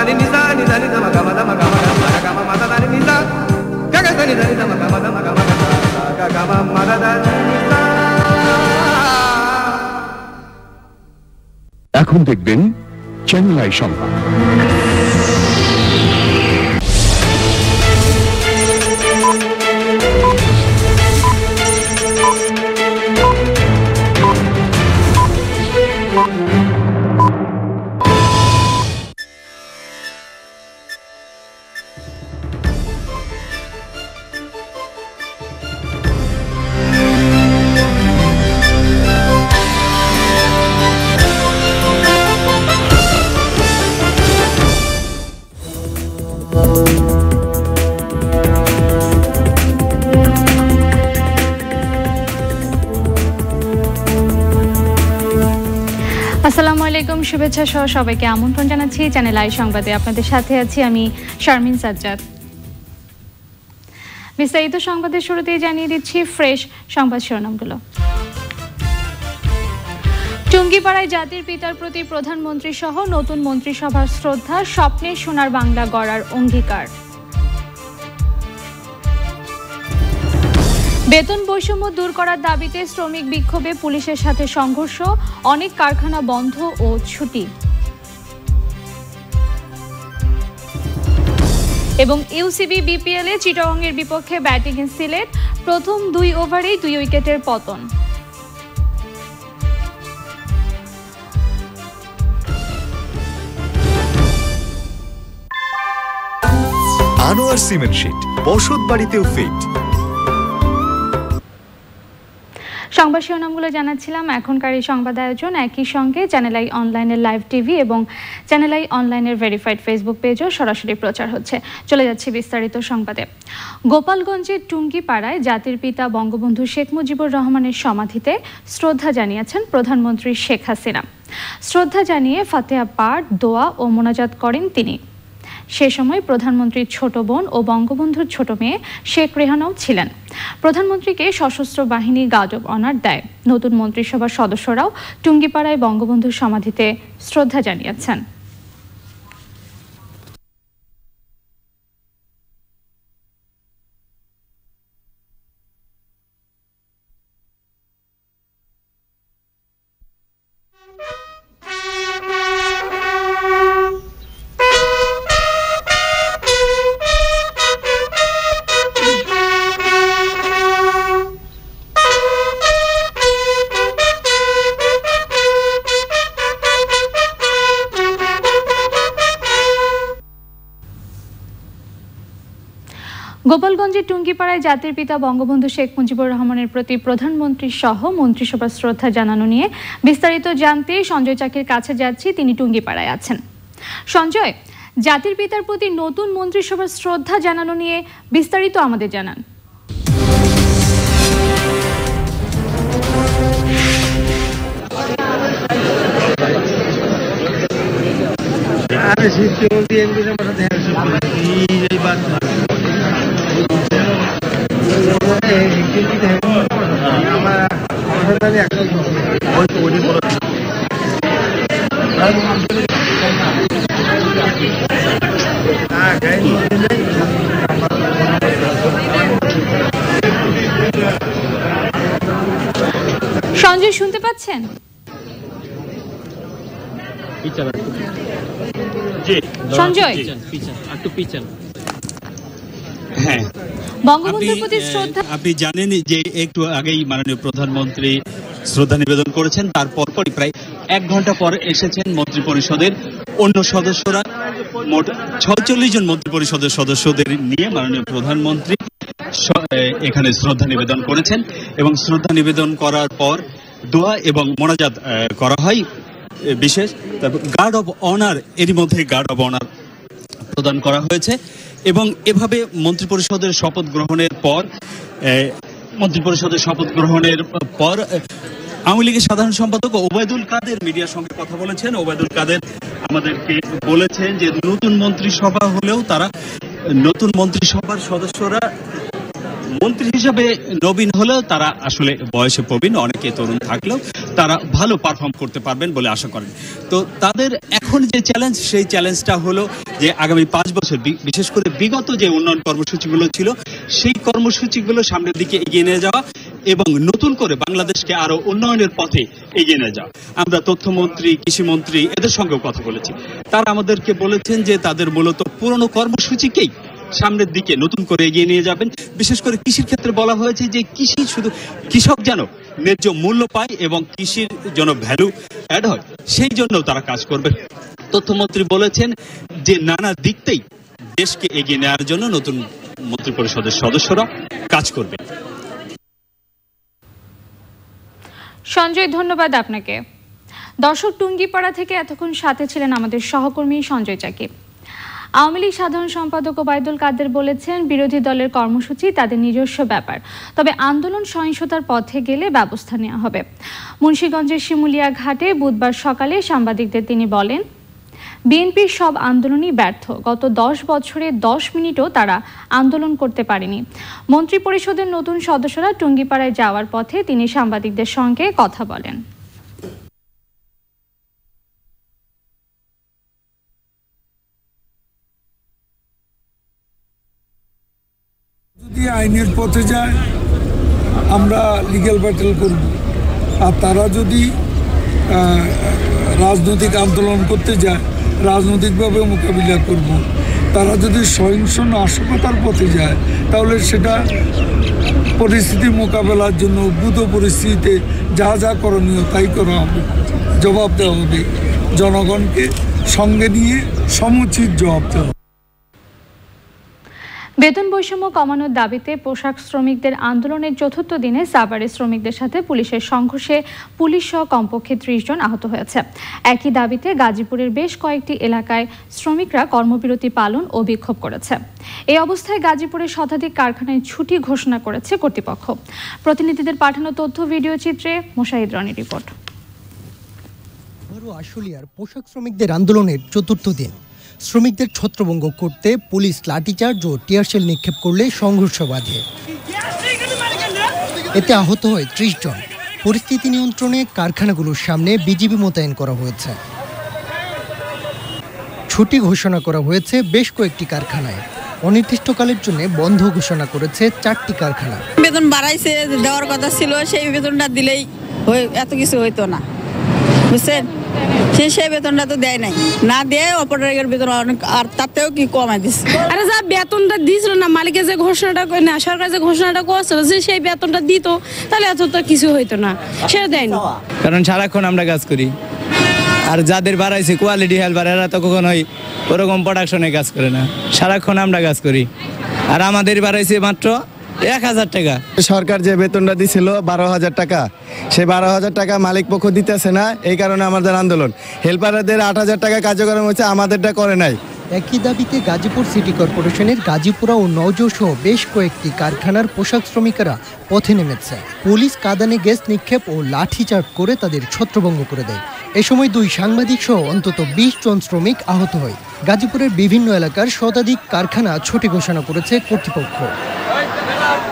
దని నిసా ని దని దమ గమ దమ గమ గమ గమ మద దని నిసా గగ దని దని దమ గమ దమ గమ గమ గమ మద దని నిసా এখন দেখবেন চেন্নাই সংবাদ শুভেচ্ছা সহ সবাইকে আমন্ত্রণ জানাচ্ছি। চ্যানেল আই সংবাদে আপনাদের সাথে আছি আমি শারমিন সাজ্জাদ। বিস্তারিত সংবাদের শুরুতেই জানিয়ে দিচ্ছি ফ্রেশ সংবাদ শিরোনামগুলো। টুঙ্গিপাড়ায় জাতির পিতার প্রতি প্রধানমন্ত্রী সহ নতুন মন্ত্রিসভার শ্রদ্ধা, স্বপ্নে সোনার বাংলা গড়ার অঙ্গীকার। বেতন বৈষম্য দূর করার দাবিতে শ্রমিক বিক্ষোভে পুলিশের সাথে সংঘর্ষ, অনেক কারখানা বন্ধ ও ছুটি। এবং ইউসিবি বিপিএল চিটাগংয়ের বিপক্ষে ব্যাটিং সিলেট, প্রথম দুই ওভারেই দুই উইকেটের পতন। আনোয়ার সিমেন্ট শীট, বসত বাড়িতেও ফিট। সংবাদ শিরোনামগুলো জানাচ্ছিলাম। এখনকার এই সংবাদ আয়োজন একই সঙ্গে চ্যানেল আই অনলাইনের লাইভ টিভি এবং চ্যানেল আই অনলাইনের ভেরিফাইড ফেসবুক পেজও সরাসরি প্রচার হচ্ছে। চলে যাচ্ছে বিস্তারিত সংবাদে। গোপালগঞ্জের টুঙ্গিপাড়ায় জাতির পিতা বঙ্গবন্ধু শেখ মুজিবুর রহমানের সমাধিতে শ্রদ্ধা জানিয়েছেন প্রধানমন্ত্রী শেখ হাসিনা। শ্রদ্ধা জানিয়ে ফাতেহা পাঠ দোয়া ও মোনাজাত করেন তিনি। সে সময় প্রধানমন্ত্রীর ছোট বোন ও বঙ্গবন্ধুর ছোট মেয়ে শেখ রেহানাও ছিলেন। প্রধানমন্ত্রীকে সশস্ত্র বাহিনী গার্ড অব অনার দেয়। নতুন মন্ত্রিসভার সদস্যরাও টুঙ্গিপাড়ায় বঙ্গবন্ধুর সমাধিতে শ্রদ্ধা জানিয়েছেন। রাজধানীর টুঙ্গিপাড়ায় জাতির পিতা বঙ্গবন্ধু শেখ মুজিবুর রহমানের প্রতি প্রধানমন্ত্রী সহ মন্ত্রিসভার শ্রদ্ধা জানানো নিয়ে বিস্তারিত জানতে সঞ্জয় চাকির কাছে যাচ্ছি, তিনি টুঙ্গিপাড়ায় আছেন। সঞ্জয়, জাতির পিতার প্রতি নতুন মন্ত্রিসভার শ্রদ্ধা জানানো নিয়ে বিস্তারিত আমাদের জানান। এমপি সঞ্জয় শুনতে পাচ্ছেন? সঞ্জয়? একটু পিছন হ্যাঁ। বঙ্গবন্ধুর আপনি, প্রতি শ্রদ্ধা আপনি জানেন যে একটু আগেই মাননীয় প্রধানমন্ত্রী শ্রদ্ধা নিবেদন করেছেন তারপর পরই প্রায় এক ঘণ্টা পর এসেছেন মন্ত্রী পরিষদের অন্য সদস্যরা। মোট ছয়চল্লিশ জন মন্ত্রী পরিষদের সদস্যদের নিয়ে মাননীয় প্রধানমন্ত্রী এখানে শ্রদ্ধা নিবেদন করেছেন এবং শ্রদ্ধা নিবেদন করার পর দোয়া এবং মোনাজাত করা হয় বিশেষ। তারপর গার্ড অব অনার এরই মধ্যে গার্ড অব অনার প্রদান করা হয়েছে। এবং এভাবে মন্ত্রিপরিষদের শপথ গ্রহণের পর মন্ত্রিপরিষদের শপথ গ্রহণের পর আওয়ামী লীগের সাধারণ সম্পাদক ওবায়দুল কাদের মিডিয়ার সঙ্গে কথা বলেছেন। ওবায়দুল কাদের আমাদেরকে বলেছেন যে নতুন মন্ত্রিসভা হলেও তারা, নতুন মন্ত্রিসভার সদস্যরা মন্ত্রী হিসাবে নবীন হলেও তারা আসলে বয়সে প্রবীণ, অনেকে তরুণ থাকলেও তারা ভালো পারফর্ম করতে পারবেন বলে আশা করেন। তো তাদের এখন যে চ্যালেঞ্জ সেই চ্যালেঞ্জটা হলো যে আগামী পাঁচ বছর বিশেষ করে বিগত যে উন্নয়ন কর্মসূচিগুলো ছিল, সেই কর্মসূচিগুলো সামনের দিকে এগিয়ে নিয়ে যাওয়া এবং নতুন করে বাংলাদেশকে আরও উন্নয়নের পথে এগিয়ে নিয়ে যাওয়া। আমরা তথ্যমন্ত্রী, কৃষিমন্ত্রী, এদের সঙ্গেও কথা বলেছি। তারা আমাদেরকে বলেছেন যে তাদের মূলত পুরনো কর্মসূচিকেই সামনের দিকে নতুন করে এগিয়ে নিয়ে যাবেন। বিশেষ করে কৃষির ক্ষেত্রে বলা হয়েছে যে কৃষি শুধু কৃষক যেন ন্যায্য মূল্য পায় এবং কৃষির যেন ভ্যালু অ্যাড হয়, সেই জন্য তারা কাজ করবে। তথ্যমন্ত্রী বলেছেন যে নানা দিকতেই দেশকে এগিয়ে নেওয়ার জন্য নতুন মন্ত্রী পরিষদের সদস্যরা কাজ করবে। সঞ্জয়, ধন্যবাদ আপনাকে। দর্শক টুঙ্গিপাড়া থেকে এতক্ষণ সাথে ছিলেন আমাদের সহকর্মী সঞ্জয় চাকি আওয়ামী লীগ সাধারণ সম্পাদক ওবায়দুল কাদের বলেছেন, বিরোধী দলের কর্মসূচি তাদের নিজস্ব ব্যাপার। তবে আন্দোলন সহিংসতার পথে গেলে ব্যবস্থা নেওয়া হবে। মুন্সীগঞ্জের শিমুলিয়া ঘাটে বুধবার সকালে সাংবাদিকদের তিনি বলেন, বিএনপির সব আন্দোলনই ব্যর্থ। গত দশ বছরে দশ মিনিটও তারা আন্দোলন করতে পারেনি। মন্ত্রী পরিষদের নতুন সদস্যরা টুঙ্গিপাড়ায় যাওয়ার পথে তিনি সাংবাদিকদের সঙ্গে কথা বলেন যদি আইনের পথে যায়, আমরা লিগ্যাল ব্যাটেল করব। আর তারা যদি রাজনৈতিক আন্দোলন করতে যায়, রাজনৈতিকভাবে মোকাবিলা করব। তারা যদি সহিংস নাশকতার পথে যায়, তাহলে সেটা পরিস্থিতি মোকাবেলার জন্য উদ্ভূত পরিস্থিতিতে যা যা করণীয় তাই করা হবে, জবাব দেওয়া হবে। জনগণকে সঙ্গে নিয়ে সমুচিত জবাব দেওয়া। বেতন বৈষম্য কমানোর দাবিতে পোশাক শ্রমিকদের আন্দোলনের চতুর্থ দিনে সাভারে শ্রমিকদের সাথে পুলিশের সংঘর্ষে পুলিশ সহ কমপক্ষে ত্রিশ জন আহত হয়েছে। একই দাবিতে গাজীপুরের বেশ কয়েকটি এলাকায় শ্রমিকরা কর্মবিরতি পালন ও বিক্ষোভ করেছে। এই অবস্থায় গাজীপুরের শতাধিক কারখানায় ছুটি ঘোষণা করেছে কর্তৃপক্ষ। প্রতিনিধিদের পাঠানো তথ্য, ভিডিও চিত্রে মোশাহিদ রনি রিপোর্ট। আশুলিয়ার পোশাক শ্রমিকদের আন্দোলনের চতুর্থ দিন। শ্রমিকদের ছত্রভঙ্গ করতে পুলিশ লাঠিচার্জ ও টিয়ারশেল নিক্ষেপ করলে সংঘর্ষ বাধে। এতে আহত হয় ত্রিশ জন। পরিস্থিতি নিয়ন্ত্রণে কারখানাগুলোর সামনে বিজিবি মোতায়েন করা হয়েছে। ছুটি ঘোষণা করা হয়েছে বেশ কয়েকটি কারখানায়। অনির্দিষ্টকালের জন্য বন্ধ ঘোষণা করেছে চারটি কারখানা। বেতন বাড়াইছে, দেওয়ার কথা ছিল, সেই বেতনটা দিলেই এত কিছু হইতো না। বুঝছেন? সে সেই বেতনটা তো দেয় নাই। না দিয়ে অপারেটরের বেতন অনেক আর তাতেও কি কমাই দিচ্ছে আরে যা বেতনটা দিছিল না মালিকের যে ঘোষণাটা না সরকার যে ঘোষণাটা করছিল যে সেই বেতনটা দিত তাহলে এত তো কিছু হইতো না। সেটা দেয়নি। কারণ সারাক্ষণ আমরা কাজ করি। আর যাদের বাড়াইছে কোয়ালিটি হেল্পার এরা তো কখনোই ওরকম প্রোডাকশনে কাজ করে না। সারাক্ষণ আমরা কাজ করি। আর আমাদের বাড়াইছে মাত্র এক হাজার টাকা। সরকার যে বেতনটা দিছিল বারো হাজার টাকা সেই বারো হাজার টাকা মালিক পক্ষ দিতেছে না এই কারণে আমাদের আন্দোলন। হেল্পারদের আট হাজার টাকা কার্যক্রম হচ্ছে আমাদেরটা করে নাই। একই দাবিতে গাজীপুর সিটি কর্পোরেশনের গাজীপুরা ও নওজো সহ বেশ কয়েকটি কারখানার পোশাক শ্রমিকেরা পথে নেমেছে। পুলিশ কাদানে গ্যাস নিক্ষেপ ও লাঠিচার্জ করে তাদের ছত্রভঙ্গ করে দেয়। এ সময় দুই সাংবাদিক সহ অন্তত বিশ জন শ্রমিক আহত হয়। গাজীপুরের বিভিন্ন এলাকার শতাধিক কারখানা ছুটি ঘোষণা করেছে কর্তৃপক্ষ।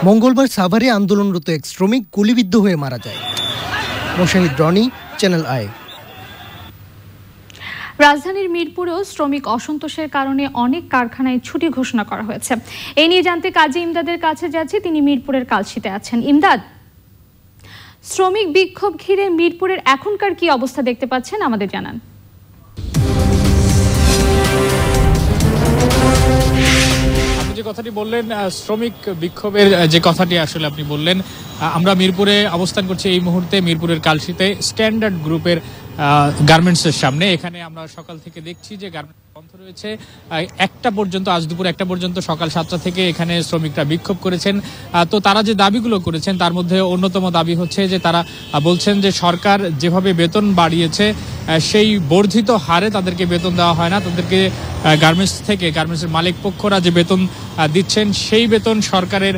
মঙ্গলবার সাভারে আন্দোলনরত এক শ্রমিক গুলিবিদ্ধ হয়ে মারা যায়। মোশাহিদ রনি চ্যানেল আই রাজধানীর মিরপুরেও শ্রমিক অসন্তোষের কারণে অনেক কারখানায় ছুটি ঘোষণা করা হয়েছে। এই নিয়ে জানতে কাজী ইমদাদের কাছে যাচ্ছি, তিনি মিরপুরের কালশিতে আছেন। ইমদাদ, শ্রমিক বিক্ষোভ ঘিরে মিরপুরের এখনকার কি অবস্থা দেখতে পাচ্ছেন আমাদের জানান। যে কথাটি বললেন শ্রমিক বিক্ষোভের যে কথাটি আসলে আপনি বললেন আমরা মিরপুরে অবস্থান করছি এই মুহূর্তে, মিরপুরের কালশিতে স্ট্যান্ডার্ড গ্রুপের গার্মেন্টসের সামনে। এখানে আমরা সকাল থেকে দেখছি যে গার্মেন্টস বন্ধ রয়েছে। একটা পর্যন্ত, আজ দুপুর একটা পর্যন্ত সকাল সাতটা থেকে এখানে শ্রমিকরা বিক্ষোভ করেছেন। তো তারা যে দাবিগুলো করেছেন, তার মধ্যে অন্যতম দাবি হচ্ছে যে তারা বলছেন যে সরকার যেভাবে বেতন বাড়িয়েছে সেই বর্ধিত হারে তাদেরকে বেতন দেওয়া হয় না। তাদেরকে গার্মেন্টস থেকে গার্মেন্টসের মালিক পক্ষরা যে বেতন দিচ্ছেন, সেই বেতন সরকারের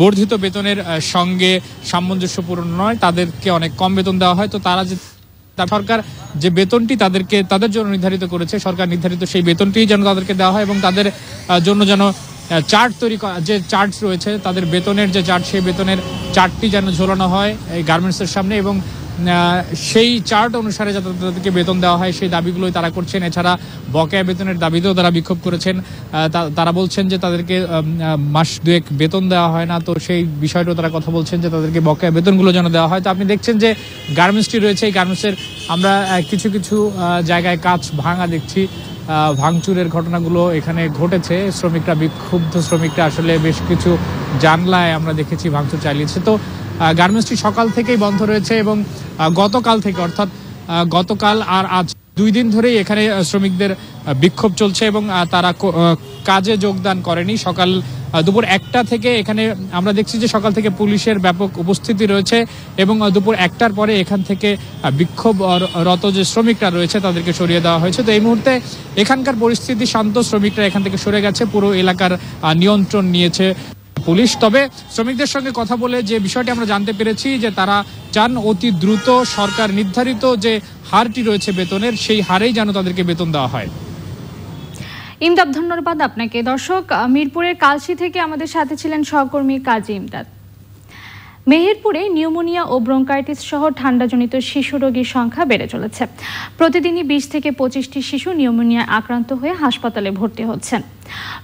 বর্ধিত বেতনের সঙ্গে সামঞ্জস্যপূর্ণ নয়। তাদেরকে অনেক কম বেতন দেওয়া হয়। তো তারা যে সরকার যে বেতনটি তাদেরকে, তাদের জন্য নির্ধারিত করেছে, সরকার নির্ধারিত সেই বেতনটি যেন তাদেরকে দেওয়া হয় এবং তাদের জন্য যেন চার্ট তৈরি করা, যে চার্ট রয়েছে, তাদের বেতনের যে চার্ট, সেই বেতনের চার্টটি যেন ঝোলানো হয় এই গার্মেন্টসের সামনে এবং সেই চার্ট অনুসারে যাতে তাদেরকে বেতন দেওয়া হয়, সেই দাবিগুলোই তারা করছেন। এছাড়া বকেয়া বেতনের দাবিতেও তারা বিক্ষোভ করেছেন। তারা বলছেন যে তাদেরকে মাস দুয়েক বেতন দেওয়া হয় না। তো সেই বিষয়টাও তারা কথা বলছেন যে তাদেরকে বকেয়া বেতনগুলো যেন দেওয়া হয়। তো আপনি দেখছেন যে গার্মেন্টসটি রয়েছে। এই গার্মেন্টসের আমরা কিছু কিছু জায়গায় কাজ ভাঙা দেখছি। ভাঙচুরের ঘটনাগুলো এখানে ঘটেছে। শ্রমিকরা বিক্ষুব্ধ। শ্রমিকরা আসলে বেশ কিছু জানলায় আমরা দেখেছি ভাঙচুর চালিয়েছে। তো গার্মেন্টসটি সকাল থেকেই বন্ধ রয়েছে এবং গতকাল থেকে, অর্থাৎ গতকাল আর আজ দুই দিন ধরেই এখানে শ্রমিকদের বিক্ষোভ চলছে এবং তারা কাজে যোগদান করেনি। সকাল দুপুর একটা থেকে এখানে আমরা দেখছি যে সকাল থেকে পুলিশের ব্যাপক উপস্থিতি রয়েছে এবং দুপুর একটার পরে এখান থেকে বিক্ষোভ রত যে শ্রমিকরা রয়েছে তাদেরকে সরিয়ে দেওয়া হয়েছে। তো এই মুহূর্তে এখানকার পরিস্থিতি শান্ত। শ্রমিকরা এখান থেকে সরে গেছে। পুরো এলাকার নিয়ন্ত্রণ নিয়েছে। পুলিশ। তবে শ্রমিকদের সঙ্গে কথা বলে যে বিষয়টি আমরা জানতে পেরেছি যে তারা চান অতি দ্রুত সরকার নির্ধারিত যে হারটি রয়েছে বেতনের, সেই হারেই যেন তাদেরকে বেতন দেওয়া হয়। ইমদাদ, ধন্যবাদ আপনাকে। দর্শক, মিরপুরের কালশি থেকে আমাদের সাথে ছিলেন সহকর্মী কাজী ইমদাদ। মেহেরপুরে নিউমোনিয়া ও ব্রঙ্কাইটিস সহ ঠান্ডাজনিত শিশু রোগীর সংখ্যা বেড়ে চলেছে। প্রতিদিনই বিশ থেকে পঁচিশটি শিশু নিউমোনিয়ায় আক্রান্ত হয়ে হাসপাতালে ভর্তি হচ্ছেন।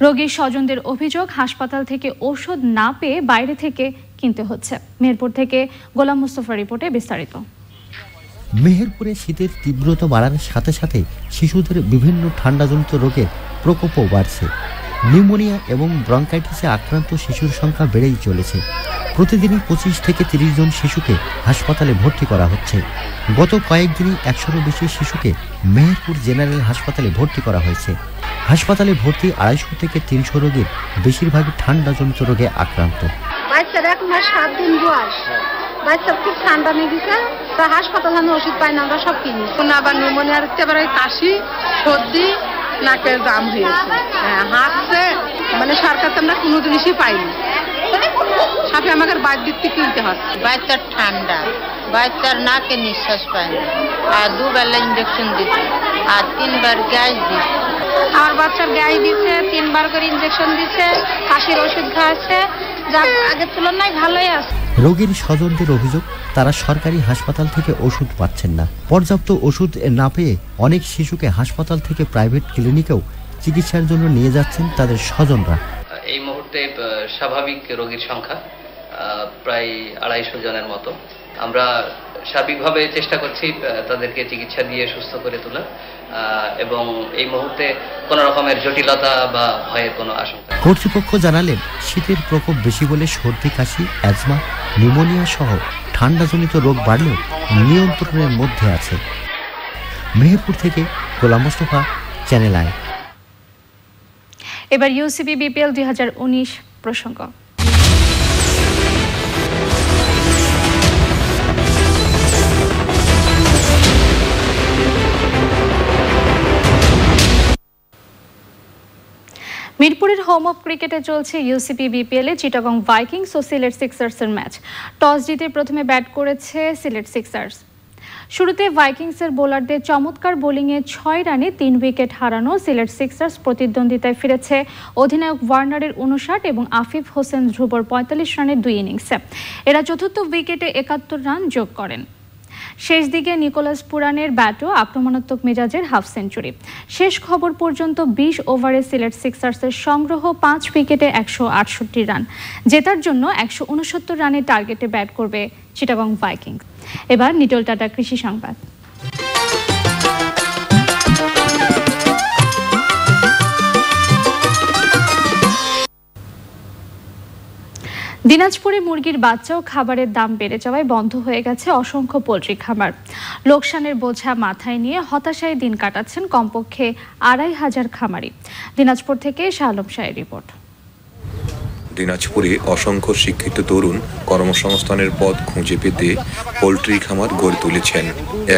রোগীর স্বজনদের অভিযোগ, হাসপাতাল থেকে ওষুধ না পেয়ে বাইরে থেকে কিনতে হচ্ছে। মেহেরপুর থেকে গোলাম মুস্তফা রিপোর্টে বিস্তারিত। মেহেরপুরে শীতের তীব্রতা বাড়ার সাথে সাথে শিশুদের বিভিন্ন ঠান্ডাজনিত রোগের প্রকোপও বাড়ছে। নিউমোনিয়া এবং ব্রঙ্কাইটিসে আক্রান্ত শিশুর সংখ্যা বেড়েই চলেছে। প্রতিদিনই পঁচিশ থেকে তিরিশ জন শিশুকে হাসপাতালে ভর্তি করা হচ্ছে। গত কয়েকদিনই একশোরও বেশি শিশুকে মেহেরপুর জেনারেল হাসপাতালে ভর্তি করা হয়েছে। হাসপাতালে ভর্তি আড়াইশো থেকে তিনশো রোগীর বেশিরভাগই ঠান্ডাজনিত রোগে আক্রান্ত। বাচ্চার এক মাস সাত দিন বয়স। বাচ্চা খুব ঠান্ডা তা হাসপাতাল আমি ওষুধ পাই না আমরা সব কিনি। কোনো আবার নিউমোনিয়ার কাশি সর্দি নাকের জাম হয়েছে। হ্যাঁ হাঁটছে মানে সরকার তো আমরা কোনো জিনিসই পাইনি। সাথে আমাকে বাদ দিতে কিনতে হচ্ছে বাচ্চার ঠান্ডা। বাচ্চার নাকে নিঃশ্বাস পায় না। আর দুবেলা ইঞ্জেকশন দিচ্ছে। আর তিনবার গ্যাস দিচ্ছে। আমার বাচ্চার গায়ে দিচ্ছে তিনবার করে ইঞ্জেকশন দিচ্ছে কাশির ওষুধ খাওয়াচ্ছে। যা আগের তুলনায় ভালোই আছে। রোগীর স্বজনদের অভিযোগ তারা সরকারি হাসপাতাল থেকে ওষুধ পাচ্ছেন না। পর্যাপ্ত ওষুধ না পেয়ে অনেক শিশুকে হাসপাতাল থেকে প্রাইভেট ক্লিনিকেও চিকিৎসার জন্য নিয়ে যাচ্ছেন তাদের স্বজনরা। মুহূর্তে স্বাভাবিক রোগীর সংখ্যা প্রায় আড়াইশো জনের মতো। আমরা সার্বিকভাবে চেষ্টা করছি তাদেরকে চিকিৎসা দিয়ে সুস্থ করে তোলা এবং এই মুহূর্তে কোনো রকমের জটিলতা বা ভয়ের কোনো আশঙ্কা কর্তৃপক্ষ জানালেন, শীতের প্রকোপ বেশি বলে সর্দি, কাশি, অ্যাজমা, নিউমোনিয়া সহ ঠান্ডাজনিত রোগ বাড়লেও নিয়ন্ত্রণের মধ্যে আছে। মেহেরপুর থেকে গোলাম মোস্তফা, চ্যানেল আই। এবার ইউসিবি বিপিএল দুই প্রসঙ্গ। মিরপুরের হোম অফ ক্রিকেটে চলছে ইউসিপি বিপিএল চিটাগং ভাইকিংস ও সিলেট সিক্সার্সের ম্যাচ। টস জিতে প্রথমে ব্যাট করেছে সিলেট সিক্সার্স। শুরুতে ভাইকিংসের বোলারদের চমৎকার বোলিংয়ে ছয় রানে তিন উইকেট হারানো সিলেট সিক্সার্স প্রতিদ্বন্দ্বিতায় ফিরেছে অধিনায়ক ওয়ার্নারের উনষাট এবং আফিফ হোসেন ধ্রুবর পঁয়তাল্লিশ রানের দুই ইনিংসে। এরা চতুর্থ উইকেটে একাত্তর রান যোগ করেন। শেষ দিকে নিকোলাস পুরানের ব্যাটও আক্রমণাত্মক মেজাজের হাফ সেঞ্চুরি। শেষ খবর পর্যন্ত বিশ ওভারে সিলেট সিক্সার্সের সংগ্রহ পাঁচ উইকেটে একশো আটষট্টি রান। জেতার জন্য একশো উনসত্তর রানের টার্গেটে ব্যাট করবে চিটাগং ভাইকিং এবার নিটল টাটা কৃষি সংবাদ। দিনাজপুরে মুরগির বাচ্চা ও খাবারের দাম বেড়ে যাওয়ায় বন্ধ হয়ে গেছে অসংখ্য পোলট্রি খামার। লোকসানের বোঝা মাথায় নিয়ে হতাশায় দিন কাটাচ্ছেন কমপক্ষে আড়াই হাজার খামারি। দিনাজপুর থেকে শালম শাহের রিপোর্ট। দিনাজপুরে অসংখ্য শিক্ষিত তরুণ কর্মসংস্থানের পথ খুঁজে পেতে পোলট্রি খামার গড়ে তুলেছেন।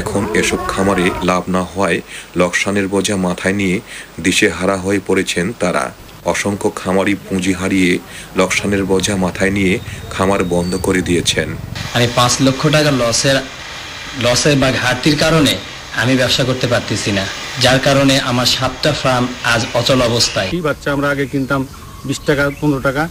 এখন এসব খামারে লাভ না হওয়ায় লোকসানের বোঝা মাথায় নিয়ে দিশেহারা হয়ে পড়েছেন তারা। অসংখ্য খামারি পুঁজি হারিয়ে লোকসানের বোঝা মাথায় নিয়ে খামার বন্ধ করে দিয়েছেন। আমি পাঁচ লক্ষ টাকা লসের লসের বা ঘাটতির কারণে আমি ব্যবসা করতে পারতেছি না। যার কারণে আমার সাতটা ফার্ম আজ অচল অবস্থায়। এই বাচ্চা আমরা আগে কিনতাম বিশ টাকা পনেরো টাকা।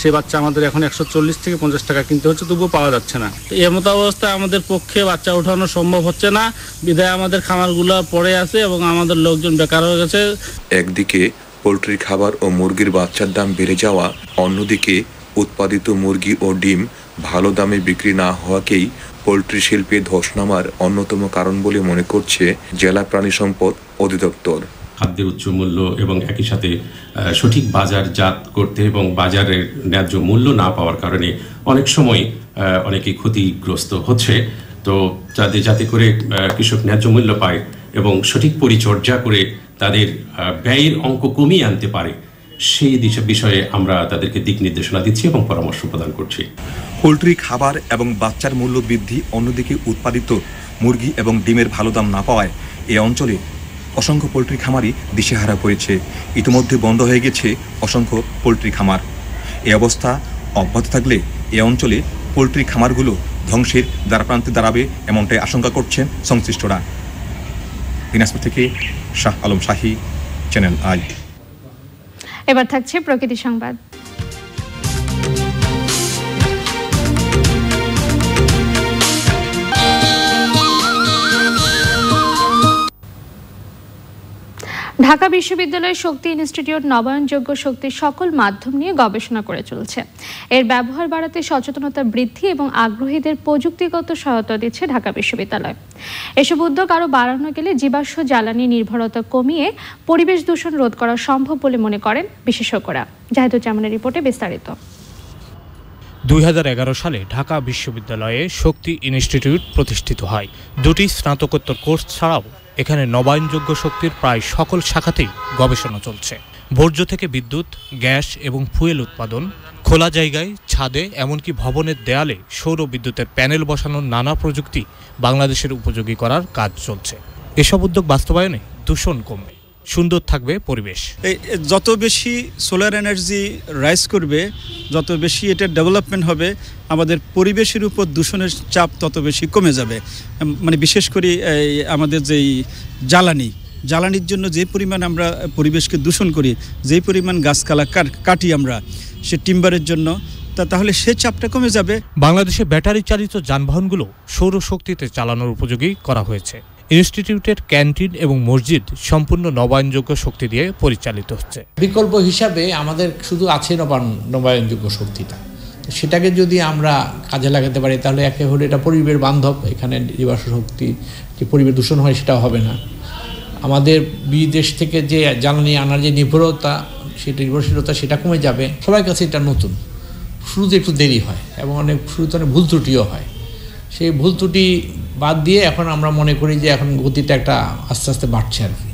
সে বাচ্চা আমাদের এখন একশো চল্লিশ থেকে পঞ্চাশ টাকা কিনতে হচ্ছে, তবুও পাওয়া যাচ্ছে না। তো এর অবস্থায় আমাদের পক্ষে বাচ্চা ওঠানো সম্ভব হচ্ছে না। বিধায় আমাদের খামারগুলো পড়ে আছে এবং আমাদের লোকজন বেকার হয়ে গেছে। একদিকে পোলট্রির খাবার ও মুরগির বাচ্চার দাম বেড়ে যাওয়া, অন্যদিকে উৎপাদিত মুরগি ও ডিম ভালো দামে বিক্রি না হওয়াকেই পোলট্রি শিল্পে ধস নামার অন্যতম কারণ বলে মনে করছে জেলা প্রাণী সম্পদ অধিদপ্তর। খাদ্যের উচ্চ মূল্য এবং একই সাথে সঠিক বাজারজাত করতে এবং বাজারের ন্যায্য মূল্য না পাওয়ার কারণে অনেক সময় অনেকে ক্ষতিগ্রস্ত হচ্ছে। তো যাতে যাতে করে কৃষক ন্যায্য মূল্য পায় এবং সঠিক পরিচর্যা করে তাদের ব্যয়ের অঙ্ক কমিয়ে আনতে পারে, সেই দিশা বিষয়ে আমরা তাদেরকে দিক নির্দেশনা দিচ্ছি এবং পরামর্শ প্রদান করছি। পোলট্রি খাবার এবং বাচ্চার মূল্য বৃদ্ধি অন্যদিকে উৎপাদিত মুরগি এবং ডিমের ভালো দাম না পাওয়ায় এ অঞ্চলে অসংখ্য পোলট্রি খামারই দিশেহারা পড়েছে ইতিমধ্যে বন্ধ হয়ে গেছে অসংখ্য পোলট্রি খামার। এ অবস্থা অব্যাহত থাকলে এ অঞ্চলে পোলট্রি খামারগুলো ধ্বংসের দ্বারাপ্রান্তে দাঁড়াবে এমনটাই আশঙ্কা করছেন সংশ্লিষ্টরা। দিনাজপুর থেকে শাহ আলম শাহী, চ্যানেল আই। এবার থাকছে প্রকৃতি সংবাদ। ঢাকা বিশ্ববিদ্যালয়ের শক্তি ইনস্টিটিউট নবায়নযোগ্য শক্তির সকল মাধ্যম নিয়ে গবেষণা করে চলছে। এর ব্যবহার বাড়াতে সচেতনতা বৃদ্ধি এবং আগ্রহীদের প্রযুক্তিগত সহায়তা দিচ্ছে ঢাকা বিশ্ববিদ্যালয়। এসব উদ্যোগ আরও বাড়ানো গেলে জীবাশ্ম জ্বালানি নির্ভরতা কমিয়ে পরিবেশ দূষণ রোধ করা সম্ভব বলে মনে করেন বিশেষজ্ঞরা। জাহিদুজ্জামানের রিপোর্টে বিস্তারিত। দুই হাজার এগারো সালে ঢাকা বিশ্ববিদ্যালয়ে শক্তি ইনস্টিটিউট প্রতিষ্ঠিত হয়। দুটি স্নাতকোত্তর কোর্স ছাড়াও এখানে নবায়নযোগ্য শক্তির প্রায় সকল শাখাতেই গবেষণা চলছে। বর্জ্য থেকে বিদ্যুৎ, গ্যাস এবং ফুয়েল উৎপাদন, খোলা জায়গায়, ছাদে, এমনকি ভবনের দেয়ালে সৌর বিদ্যুতের প্যানেল বসানোর নানা প্রযুক্তি বাংলাদেশের উপযোগী করার কাজ চলছে। এসব উদ্যোগ বাস্তবায়নে দূষণ কমবে। সুন্দর থাকবে পরিবেশ। এই যত বেশি সোলার এনার্জি রাইজ করবে যত বেশি এটার ডেভেলপমেন্ট হবে আমাদের পরিবেশের উপর দূষণের চাপ তত বেশি কমে যাবে। মানে বিশেষ করে আমাদের যেই জ্বালানি জ্বালানির জন্য যে পরিমাণ আমরা পরিবেশকে দূষণ করি যেই পরিমাণ গাছকালা কাট- কাটি আমরা সে টিম্বারের জন্য তা তাহলে সে চাপটা কমে যাবে। বাংলাদেশে ব্যাটারি চালিত যানবাহনগুলো সৌরশক্তিতে চালানোর উপযোগী করা হয়েছে। ইনস্টিটিউটের ক্যান্টিন এবং মসজিদ সম্পূর্ণ নবায়নযোগ্য শক্তি দিয়ে পরিচালিত হচ্ছে। বিকল্প হিসাবে আমাদের শুধু আছে নবায়ন, নবায়নযোগ্য শক্তিটা। সেটাকে যদি আমরা কাজে লাগাতে পারি, তাহলে একে হলে এটা পরিবেশ বান্ধব, এখানে জীবাশ্ম শক্তি, যে পরিবেশ দূষণ হয় সেটাও হবে না। আমাদের বিদেশ থেকে যে জ্বালানি আনার যে নির্ভরতা সেটা নির্ভরশীলতা সেটা কমে যাবে। সবার কাছে এটা নতুন। শুরুতে একটু দেরি হয় এবং অনেক, শুরুতে অনেক ভুল ত্রুটিও হয়। সেই ভুল ত্রুটি বাদ দিয়ে এখন আমরা মনে করি যে এখন গতিটা একটা আস্তে আস্তে বাড়ছে আর কি।